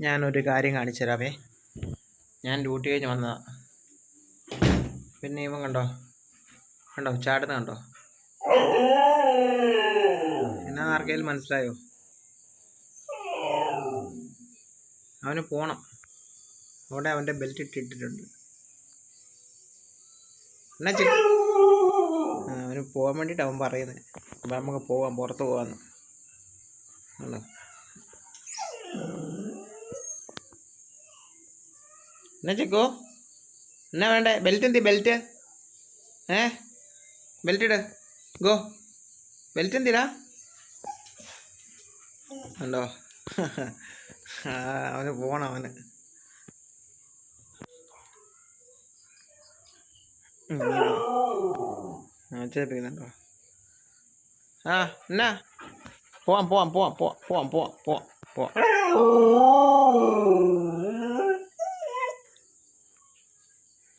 ഞാനൊരു കാര്യം കാണിച്ചു തരാമേ ഞാൻ ഡ്യൂട്ടി കഴിഞ്ഞ് വന്നതാ. പിന്നെ ഇവൻ കണ്ടോ? കണ്ടോ? ചാടുന്ന കണ്ടോ? എന്നാ ആർക്കെങ്കിലും മനസ്സിലായോ? അവന് പോണം. അവിടെ അവന്റെ ബെൽറ്റ് ഇട്ടിട്ടിട്ടുണ്ട്. എന്നാ ചെ അവന് പോകാൻ വേണ്ടിയിട്ട് അവൻ പറയുന്നത് അപ്പം നമുക്ക് പോവാം പുറത്ത് പോകാമെന്ന് ആണോ? എന്നാ ചെക്കോ? എന്നാ വേണ്ടേ? ബെൽറ്റ് എന്തി? ബെൽറ്റ് ഏ? ബെൽറ്റ് ഇട്. ഗോ. ബെൽറ്റ് എന്തിടാ? ഉണ്ടോ അവന് പോണം അവന്. ചേപ്പിക്കുന്നുണ്ടോ ആ എന്നാ? പോവാം പോവാം പോവാം പോവാം പോവാം പോവാം പോവാം പോവാം അപ്പം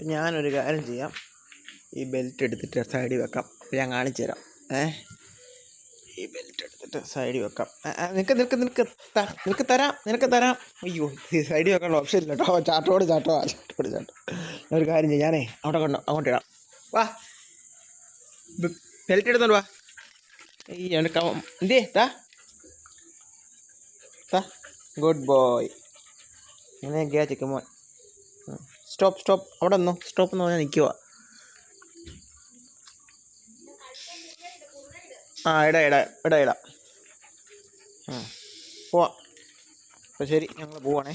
ഞാനൊരു കാര്യം ചെയ്യാം. ഈ ബെൽറ്റ് എടുത്തിട്ട് സൈഡിൽ വെക്കാം. ഞാൻ കാണിച്ചു തരാം. ഏ? ഈ ബെൽറ്റ് എടുത്തിട്ട് സൈഡിൽ വെക്കാം. നിനക്ക് നിനക്ക് നിനക്ക് നിനക്ക് തരാം നിനക്ക് തരാം. അയ്യോ സൈഡിൽ വെക്കാനുള്ള ഓപ്ഷൻ ഇല്ല കേട്ടോ. ചാട്ടോട് ചാട്ടോ ചാട്ടോട് ചാട്ടോ. ഒരു കാര്യം ചെയ്യാം. ഞാനേ അവിടെ കൊണ്ടോ അങ്ങോട്ട് ഇടാം. വാ. ബെൽറ്റ് എടുത്തോണ്ട് വാ. ഈ എന്തേ താ? താ ഗുഡ് ബോയ് ഇങ്ങനെ ചിക്കൻ മോൻ. സ്റ്റോപ്പ് സ്റ്റോപ്പ് അവിടെ നിന്നോ. സ്റ്റോപ്പ് എന്ന് പറഞ്ഞാൽ നിൽക്കുക ആ ഇടാ ഇടാ ഇടാ ഇടാ ആ പോവാം. അപ്പോൾ ശരി ഞങ്ങൾ പോവാണേ.